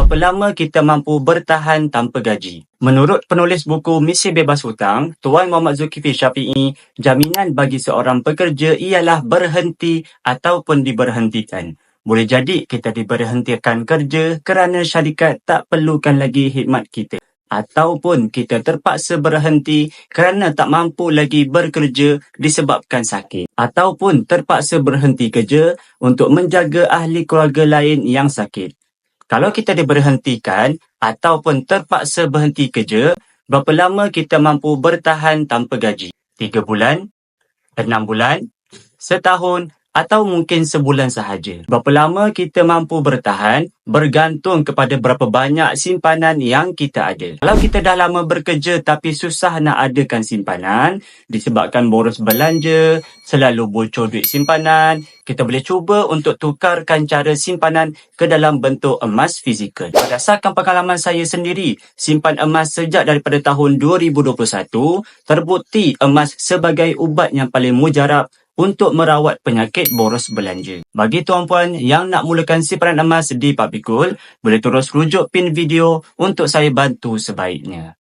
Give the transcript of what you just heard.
Berapa lama kita mampu bertahan tanpa gaji? Menurut penulis buku Misi Bebas Hutang, Tuan Muhammad Zulkifli Syafi'i, jaminan bagi seorang pekerja ialah berhenti ataupun diberhentikan. Boleh jadi kita diberhentikan kerja kerana syarikat tak perlukan lagi khidmat kita. Ataupun kita terpaksa berhenti kerana tak mampu lagi bekerja disebabkan sakit. Ataupun terpaksa berhenti kerja untuk menjaga ahli keluarga lain yang sakit. Kalau kita diberhentikan ataupun terpaksa berhenti kerja, berapa lama kita mampu bertahan tanpa gaji? Tiga bulan? Enam bulan? Setahun? Atau mungkin sebulan sahaja. Berapa lama kita mampu bertahan bergantung kepada berapa banyak simpanan yang kita ada. Kalau kita dah lama bekerja tapi susah nak adakan simpanan disebabkan boros belanja, selalu bocor duit simpanan, kita boleh cuba untuk tukarkan cara simpanan ke dalam bentuk emas fizikal. Berdasarkan pengalaman saya sendiri, simpan emas sejak daripada tahun 2021 terbukti emas sebagai ubat yang paling mujarab untuk merawat penyakit boros belanja. Bagi tuan-puan yang nak mulakan simpanan emas di Papikul, boleh terus rujuk pin video untuk saya bantu sebaiknya.